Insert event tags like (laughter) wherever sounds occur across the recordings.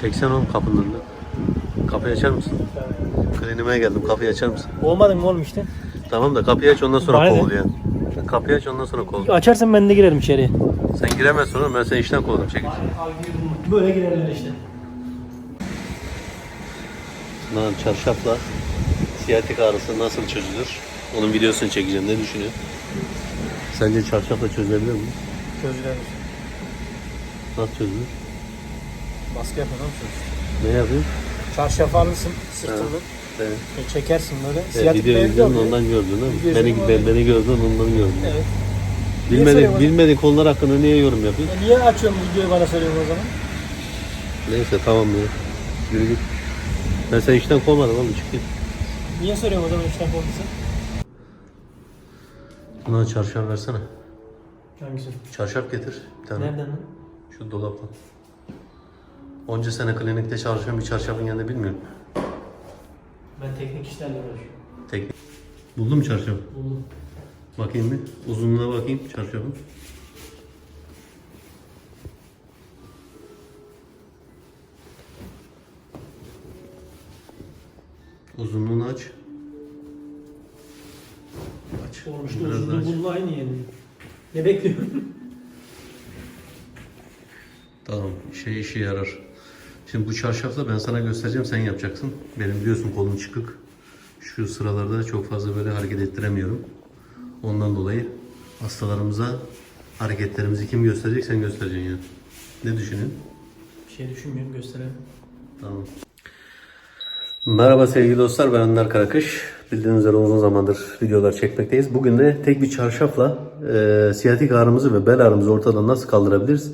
Çeksen oğlum kapının önünde. Kapıyı açar mısın? Klinime geldim. Kapıyı açar mısın? Olmadı mı oğlum işte? Tamam da kapıyı aç ondan sonra Bana ne? kovul ya. Kapıyı aç ondan sonra kovul. Açarsan ben de girerim içeriye. Sen giremezsin oğlum ben seni işten kovdum çekil. Böyle girerler işte. Lan çarşafla siyatik ağrısı nasıl çözülür? Onun videosunu çekeceğim. Ne düşünüyorsun? Sence çarşafla çözülebilir mi? Çözüler. Nasıl çözülür? Baskı yapmadan çöz. Ne yapayım? Çarşaf alırsın sırtını. Evet. E, çekersin böyle. Evet, Siyatik video izledin oluyor. ondan gördün değil mi? Beni, ben, beni gördün ondan gördün. Evet. Bilmediğin, söylüyorsun? bilmediğin konular hakkında niye yorum yapıyorsun? E, niye açıyorsun videoyu bana söylüyorsun o zaman? Neyse tamam ya. Yürü git. Ben seni işten kovmadım oğlum çık git. Niye soruyorsun o zaman işten kovduysa? Buna çarşaf versene. Hangisi? Çarşaf getir bir tane. Nereden lan? Şu dolaptan. Onca sene klinikte çalışıyorum bir çarşafın yanında bilmiyorum. Ben teknik işlerle uğraşıyorum. Tek. Buldun mu çarşafı? Buldum. Bakayım bir. Uzunluğuna bakayım çarşafın. Uzunluğunu aç. Aç. Oğlum işte Biraz uzunluğu aç. bununla aynı yani. Ne bekliyorsun? Tamam. Şey işe yarar. Şimdi bu çarşafla ben sana göstereceğim sen yapacaksın. Benim biliyorsun kolum çıkık. Şu sıralarda çok fazla böyle hareket ettiremiyorum. Ondan dolayı hastalarımıza hareketlerimizi kim gösterecek sen göstereceksin ya. Ne düşünüyorsun? Bir şey düşünmüyorum gösterelim. Tamam. Merhaba sevgili dostlar ben Önder Karakış. Bildiğiniz üzere uzun zamandır videolar çekmekteyiz. Bugün de tek bir çarşafla e, siyatik ağrımızı ve bel ağrımızı ortadan nasıl kaldırabiliriz?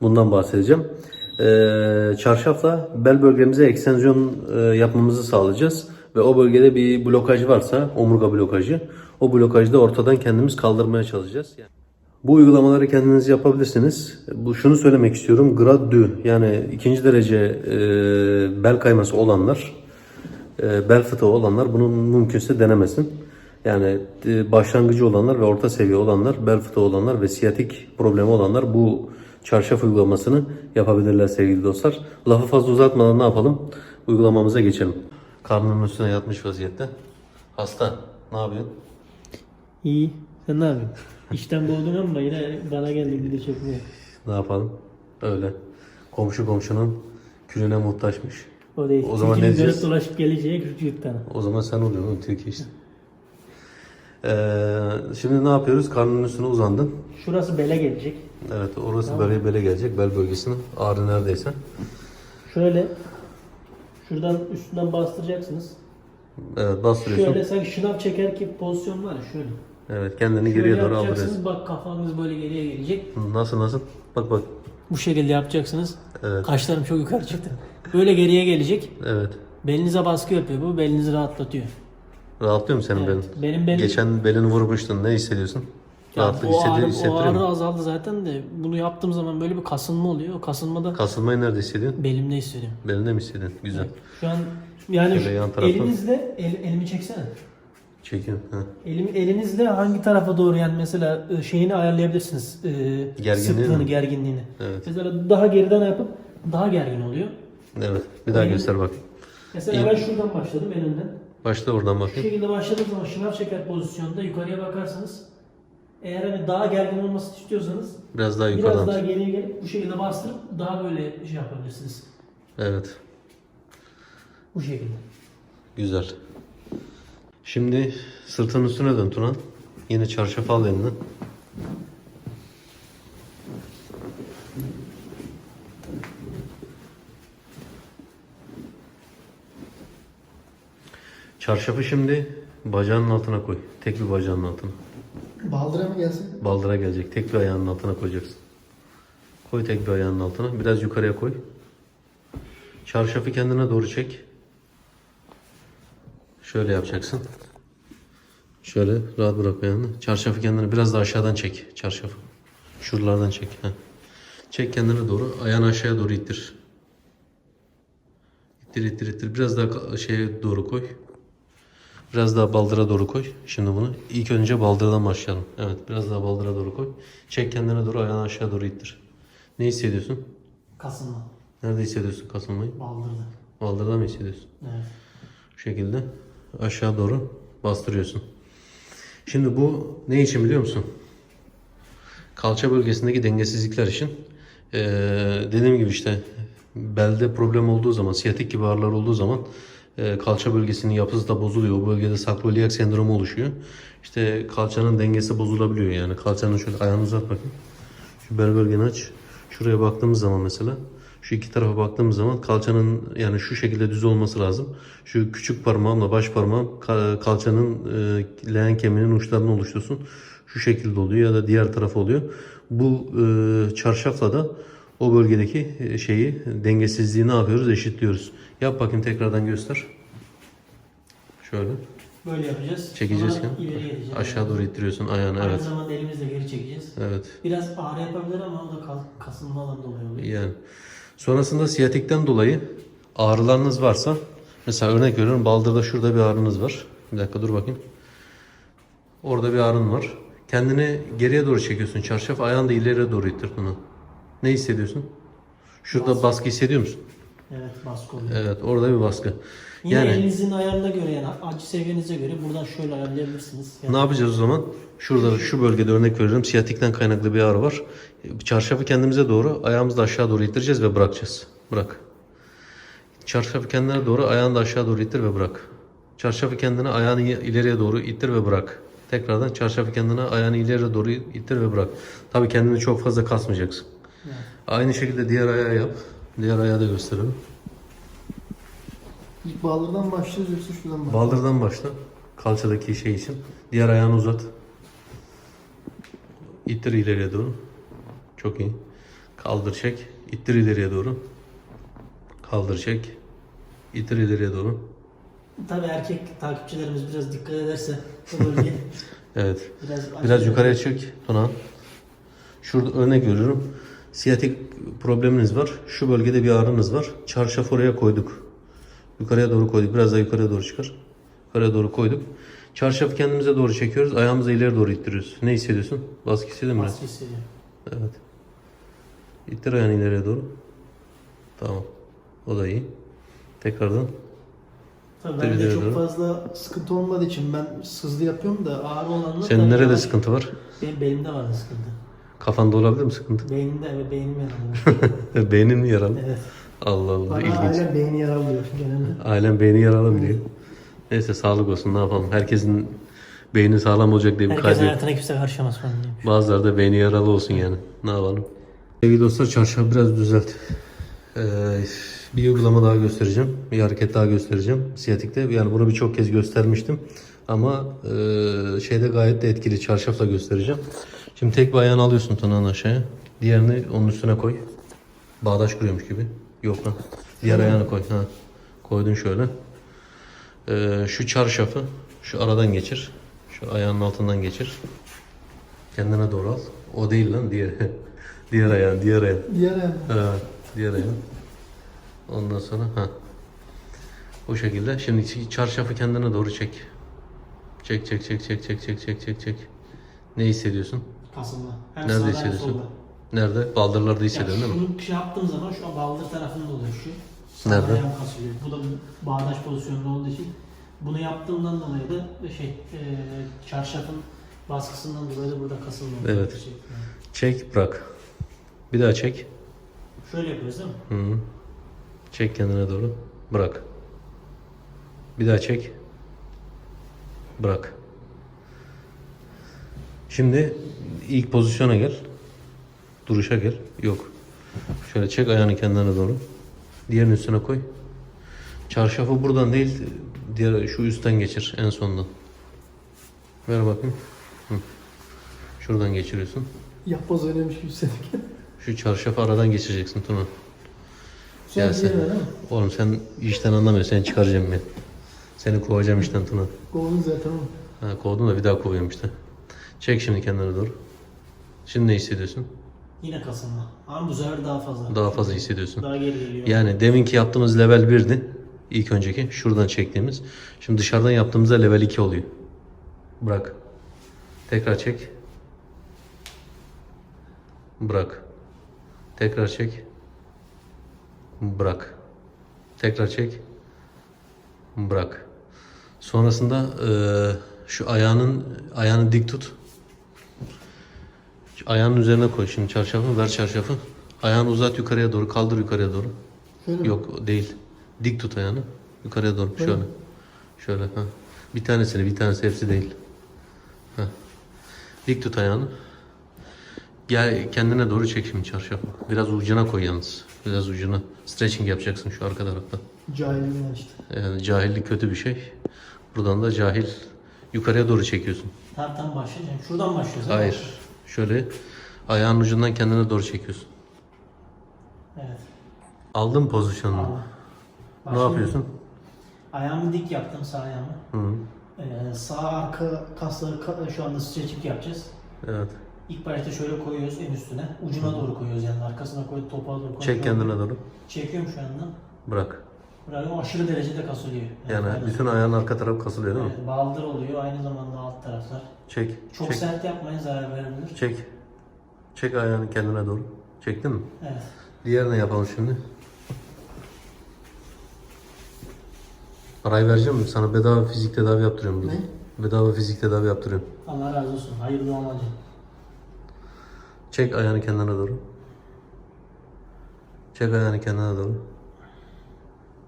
Bundan bahsedeceğim. E, çarşafla bel bölgemize ekstensiyon e, yapmamızı sağlayacağız. Ve o bölgede bir blokaj varsa, omurga blokajı, o blokajı da ortadan kendimiz kaldırmaya çalışacağız. Bu uygulamaları kendiniz yapabilirsiniz. Bu şunu söylemek istiyorum. Grad 2 yani ikinci derece e, bel kayması olanlar, e, bel fıtığı olanlar bunu mümkünse denemesin. Yani e, başlangıcı olanlar ve orta seviye olanlar, bel fıtığı olanlar ve siyatik problemi olanlar bu çarşaf uygulamasını yapabilirler sevgili dostlar. Lafı fazla uzatmadan ne yapalım? Uygulamamıza geçelim. Karnının üstüne yatmış vaziyette. Hasta. Ne yapıyorsun? İyi. Sen ne yapıyorsun? İşten boğdun ama yine bana geldi bir de çekmeye. Ne yapalım? Öyle. Komşu komşunun külüne muhtaçmış. O değil. O zaman ne diyeceğiz? dolaşıp geleceğe küçük tane. O zaman sen oluyorsun Türkiye işte. Ee, şimdi ne yapıyoruz? Karnının üstüne uzandın. Şurası bele gelecek. Evet orası böyle böyle gelecek. Bel bölgesine. Ağrı neredeyse. Şöyle şuradan üstünden bastıracaksınız. Evet bastırıyorsun. Şöyle sanki şınav çeker ki pozisyon var ya şöyle. Evet kendini Şöyle geriye doğru aldırıyorsun. bak kafanız böyle geriye gelecek. Nasıl nasıl? Bak bak. Bu şekilde yapacaksınız. Evet. Kaşlarım çok yukarı çıktı. Böyle geriye gelecek. Evet. Belinize baskı yapıyor bu. Belinizi rahatlatıyor. Rahatlıyor mu senin Evet. belin? Benim belim Geçen belini vurmuştun. Ne hissediyorsun? Ya Rahatlık o hissediyor, ağrı, o ağrı azaldı zaten de bunu yaptığım zaman böyle bir kasılma oluyor. O kasılmada Kasılmayı nerede hissediyorsun? belimde hissediyorum. Belinde mi hissediyorsun? Güzel. Şu an yani Şöyle yan elinizle el- elimi çeksene. Çekiyorum. Ha. Elimi elinizle hangi tarafa doğru yani mesela e, şeyini ayarlayabilirsiniz. E, Gerginliğini sıklığını, mi? gerginliğini. Evet. Mesela daha geriden yapıp daha gergin oluyor. Evet. Bir daha Elini- göster bak. Mesela ben şuradan başladım en önden. Başla oradan Şu bakayım. şekilde başladığım zaman şınav çeker pozisyonda yukarıya bakarsanız eğer hani daha gergin olmasını istiyorsanız Biraz daha biraz yukarıdan. daha geriye gelip bu şekilde bastırıp daha böyle şey yapabilirsiniz. Evet. Bu şekilde. Güzel. Şimdi sırtın üstüne dön Tunan. Yine çarşaf al eline. Çarşafı şimdi bacağının altına koy. Tek bir bacağının altına. Baldıra mı gelsin? Baldıra gelecek. Tek bir ayağının altına koyacaksın. Koy tek bir ayağının altına. Biraz yukarıya koy. Çarşafı kendine doğru çek. Şöyle yapacaksın. Şöyle rahat bırak ayağını. Çarşafı kendine biraz da aşağıdan çek. Çarşafı. Şuralardan çek. Heh. Çek kendine doğru. Ayağını aşağıya doğru ittir. İttir ittir ittir. Biraz daha şeye doğru koy. Biraz daha baldıra doğru koy. Şimdi bunu. İlk önce baldıradan başlayalım. Evet biraz daha baldıra doğru koy. Çek kendine doğru ayağını aşağı doğru ittir. Ne hissediyorsun? Kasılma. Nerede hissediyorsun kasılmayı? Baldırdı. Baldırda mı hissediyorsun? Evet. Şu şekilde aşağı doğru bastırıyorsun. Şimdi bu ne için biliyor musun? Kalça bölgesindeki dengesizlikler için. Ee, dediğim gibi işte belde problem olduğu zaman, siyatik gibi ağrılar olduğu zaman kalça bölgesinin yapısı da bozuluyor. O bölgede sakroiliyak sendromu oluşuyor. İşte kalçanın dengesi bozulabiliyor yani. Kalçanın şöyle ayağını uzat bakayım. Şu bel bölgeni aç. Şuraya baktığımız zaman mesela şu iki tarafa baktığımız zaman kalçanın yani şu şekilde düz olması lazım. Şu küçük parmağımla baş parmağım ka- kalçanın e, leğen kemiğinin uçlarını oluştursun. Şu şekilde oluyor ya da diğer taraf oluyor. Bu e, çarşafla da o bölgedeki e, şeyi dengesizliği ne yapıyoruz? Eşitliyoruz. Yap bakayım tekrardan göster. Şöyle. Böyle yapacağız. Çekeceğiz Sonra ileri gideceğiz. Aşağı doğru ittiriyorsun ayağını Aynı evet. zamanda elimizle geri çekeceğiz. Evet. Biraz ağrı yapabilir ama o da kas- kasılmadan dolayı oluyor. Yani sonrasında siyatikten dolayı ağrılarınız varsa mesela örnek veriyorum baldırda şurada bir ağrınız var. Bir dakika dur bakayım. Orada bir ağrın var. Kendini geriye doğru çekiyorsun. Çarşaf ayağını da ileriye doğru ittir bunu. Ne hissediyorsun? Şurada baskı hissediyor musun? Evet baskı oluyor. Evet orada bir baskı. Yine Yani elinizin ayarına göre yani acı seviyenize göre buradan şöyle ayarlayabilirsiniz. Yani ne yapacağız o zaman? Şurada şu bölgede örnek veriyorum. Siyatikten kaynaklı bir ağrı var. Çarşafı kendimize doğru, ayağımızı da aşağı doğru ittireceğiz ve bırakacağız. Bırak. Çarşafı kendine doğru, ayağını da aşağı doğru ittir ve bırak. Çarşafı kendine, ayağını ileriye doğru ittir ve bırak. Tekrardan çarşafı kendine, ayağını ileriye doğru ittir ve bırak. Tabii kendini çok fazla kasmayacaksın. Evet. Aynı şekilde diğer ayağı yap. Diğer ayağı da gösterelim. İlk bağlardan başlıyoruz yoksa şuradan mı? Baldırdan başla. Kalçadaki şey için. Diğer ayağını uzat. İttir ileriye doğru. Çok iyi. Kaldır çek. İttir ileriye doğru. Kaldır çek. İttir ileriye doğru. Tabii erkek takipçilerimiz biraz dikkat ederse bu bölge (laughs) Evet. biraz Biraz yukarıya çek Tuna. Şurada örnek veriyorum. Siyatik probleminiz var. Şu bölgede bir ağrınız var. Çarşaf oraya koyduk. Yukarıya doğru koyduk. Biraz daha yukarıya doğru çıkar. Yukarıya doğru koyduk. Çarşafı kendimize doğru çekiyoruz. Ayağımızı ileri doğru ittiriyoruz. Ne hissediyorsun? Baskı hissediyor musun? baskı hissediyor. Evet. İttir ayağını ileriye doğru. Tamam. O da iyi. Tekrardan. Tabii ben de çok tabii. fazla Sıkıntı olmadığı için ben hızlı yapıyorum da ağrı olanlar Senin nerede sıkıntı var? Benim beynimde var sıkıntı. Kafanda olabilir mi sıkıntı? Beynimde ve beynim yaralı. (laughs) Beynin mi yaralı? evet. Allah Allah. bana ilginç. ailem beyni yaralıyor genelde. Ailen beyni yaralı biliyor. Neyse sağlık olsun ne yapalım. Herkesin beyni sağlam olacak diye bir Herkes kaydı yok. hayatına kimse karışamaz falan diyormuş. Bazıları da beyni yaralı olsun yani. Ne yapalım. Sevgili dostlar çarşafı biraz düzelt. Ee, bir uygulama daha göstereceğim. Bir hareket daha göstereceğim. Siyatikte. Yani bunu birçok kez göstermiştim. Ama e, şeyde gayet de etkili. Çarşafla göstereceğim. Şimdi tek bir ayağını alıyorsun tırnağın aşağıya. Diğerini onun üstüne koy. Bağdaş kuruyormuş gibi. Yok lan. Diğer ayağını koy. Ha. Koydun şöyle. Ee, şu çarşafı şu aradan geçir. Şu ayağının altından geçir. Kendine doğru al. O değil lan diğer. (laughs) diğer ayağın, diğer ayağın. Diğer ayağım. Ha, diğer ayağın. Ondan sonra ha. Bu şekilde. Şimdi çarşafı kendine doğru çek. Çek çek çek çek çek çek çek çek çek. Ne hissediyorsun? Kasılma. Hem Nerede sağda hem hissediyorsun? solda. Nerede? Baldırlarda hissediyorsun değil mi? şunu şey yaptığım zaman şu an baldır tarafında oluyor şu. Sağ Nerede? ayağım kasılıyor. Bu da bağdaş pozisyonunda olduğu için. Bunu yaptığımdan dolayı da şey e, çarşafın baskısından dolayı da burada kasılma oluyor. Evet. Şey, yani. Çek bırak. Bir daha çek. Şöyle yapıyoruz değil mi? Hı. Çek kendine doğru. Bırak. Bir daha çek. Bırak. Şimdi ilk pozisyona gel. Duruşa gel. Yok. Şöyle çek ayağını kendine doğru. Diğerinin üstüne koy. Çarşafı buradan değil, diğer şu üstten geçir en sondan. Ver bakayım. Hı. Şuradan geçiriyorsun. Yapboz oynamış gibi hissediyorum. Şu çarşafı aradan geçireceksin Tuna. Sen Ya sen-? Oğlum sen işten anlamıyorsun. Seni çıkaracağım ben. Seni kovacağım işten Tuna. Kovdun zaten ama. Ha, kovdum da bir daha kovuyorum işte. Çek şimdi kendine doğru. Şimdi ne hissediyorsun? Yine kasılma. Ama bu sefer daha fazla. Daha fazla hissediyorsun. Daha geri geliyor. Yani deminki yaptığımız level 1'di. İlk önceki. Şuradan çektiğimiz. Şimdi dışarıdan yaptığımızda level 2 oluyor. Bırak. Tekrar çek. Bırak. Tekrar çek. Bırak. Tekrar çek. Bırak. Sonrasında eee, şu ayağının ayağını dik tut. Ayağının üzerine koy şimdi çarşafı. Ver çarşafı. Ayağını uzat yukarıya doğru. Kaldır yukarıya doğru. Şöyle mi? Yok o değil. Dik tut ayağını. Yukarıya doğru. Şöyle. mi? Şöyle. Ha. Bir tanesini, bir tanesi hepsi değil. Ha. Dik tut ayağını. Gel kendine doğru çek şimdi çarşafı. Biraz ucuna koy yalnız. Biraz ucuna. Stretching yapacaksın şu arka tarafta. Cahilliğinden işte. Yani cahillik kötü bir şey. Buradan da cahil yukarıya doğru çekiyorsun. Tamam başlayacağım. Şuradan mi? Hayır. Şöyle ayağın ucundan kendine doğru çekiyorsun. Evet. Aldın pozisyonunu. Tamam. Ne yapıyorsun? Ayağımı dik yaptım sağ ayağımı. Hı. Ee, sağ arka kasları ka- şu anda stretching yapacağız. Evet. İlk başta şöyle koyuyoruz en üstüne. Ucuna doğru koyuyoruz yani arkasına koy topa doğru koy. Çek kendine doğru. Çekiyorum şu anda. Bırak. Bırakıyorum aşırı derecede kasılıyor. Yani bütün ayağın arka tarafı kasılıyor değil mi? Evet, baldır oluyor aynı zamanda alt taraflar. Çek. Çok çek. sert yapmayın zarar verebilir. Çek. Çek ayağını kendine doğru. Çektin mi? Evet. Diğerini yapalım şimdi. Parayı vereceğim mi? Sana bedava fizik tedavi yaptırıyorum. burada. Bedava fizik tedavi yaptırıyorum. Allah razı olsun. Hayırlı olmaca. Çek ayağını kendine doğru. Çek ayağını kendine doğru.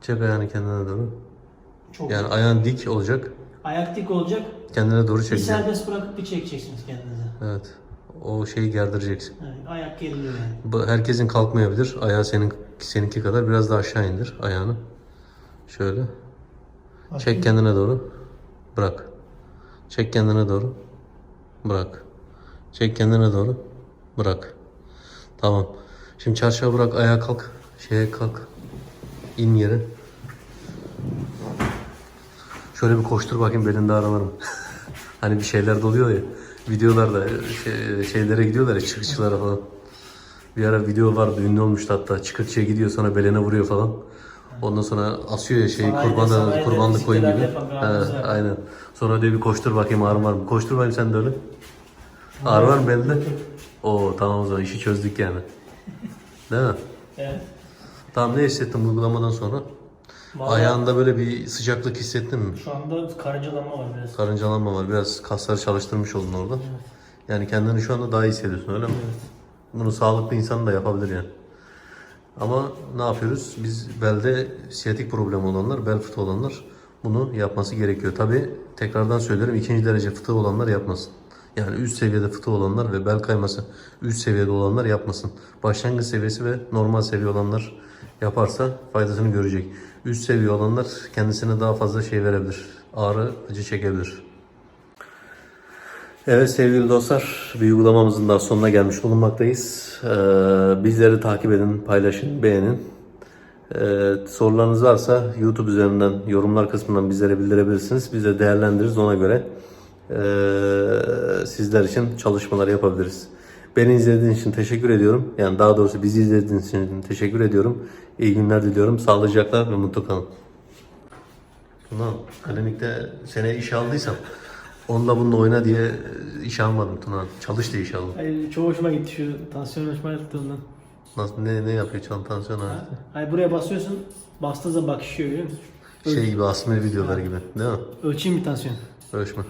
Çek ayağını kendine doğru. Çok Yani ayağın dik olacak. Ayak dik olacak. Kendine doğru Bir çekeceksin. serbest bırakıp bir çekeceksiniz kendinize. Evet. O şeyi gerdireceksin. Evet, ayak geriliyor yani. Bu herkesin kalkmayabilir. Ayağı senin seninki kadar biraz daha aşağı indir ayağını. Şöyle. Çek kendine doğru. Bırak. Çek kendine doğru. Bırak. Çek kendine doğru. Bırak. Tamam. Şimdi çarşıya bırak. Ayağa kalk. Şeye kalk. İn yere. Şöyle bir koştur bakayım belinde aralarım. (laughs) hani bir şeyler doluyor ya. Videolarda şey- şeylere gidiyorlar ya çıkışçılara falan. Bir ara video vardı ünlü olmuştu hatta. Çıkırtçıya gidiyor sonra belene vuruyor falan. Ondan sonra asıyor ya şeyi Sanayide- kurban sanayide kurbanlık koyun gibi. yapan bir abimiz var. aynen. Sonra diyor bir koştur bakayım ağrım var mı? Koştur bakayım sen de öyle. Ağrı var mı belinde? Oo tamam o zaman işi çözdük yani. Değil mi? Evet. Tamam ne hissettin uygulamadan sonra? Vallahi Ayağında böyle bir sıcaklık hissettin mi? Şu anda karıncalanma var biraz. Karıncalanma var. Biraz kasları çalıştırmış oldun orada. Yani kendini şu anda daha iyi hissediyorsun öyle mi? Bunu sağlıklı insan da yapabilir yani. Ama ne yapıyoruz? Biz belde siyatik problemi olanlar, bel fıtığı olanlar bunu yapması gerekiyor. Tabi tekrardan söylerim ikinci derece fıtığı olanlar yapmasın. Yani üst seviyede fıtığı olanlar ve bel kayması üst seviyede olanlar yapmasın. Başlangıç seviyesi ve normal seviye olanlar yaparsa faydasını görecek. Üst seviye olanlar kendisine daha fazla şey verebilir. Ağrı, acı çekebilir. Evet sevgili dostlar, bir uygulamamızın daha sonuna gelmiş bulunmaktayız. Ee, bizleri takip edin, paylaşın, beğenin. Ee, sorularınız varsa YouTube üzerinden, yorumlar kısmından bizlere bildirebilirsiniz. Biz de değerlendiririz ona göre. ee, sizler için çalışmalar yapabiliriz. Beni izlediğiniz için teşekkür ediyorum. Yani daha doğrusu bizi izlediğiniz için teşekkür ediyorum. İyi günler diliyorum. Sağlıcakla ve mutlu kalın. Tuna, klinikte sene iş aldıysam onunla bununla oyna diye iş almadım Tuna. Çalış diye iş aldım. Hayır, çok hoşuma gitti şu tansiyon ölçme yaptığından. Nasıl, ne, ne yapıyor çan tansiyon abi? Hayır buraya basıyorsun. Bastığı zaman bakışıyor görüyor musun? Şey gibi asmir videoları gibi değil mi? Ölçeyim bir tansiyon. Ölçme.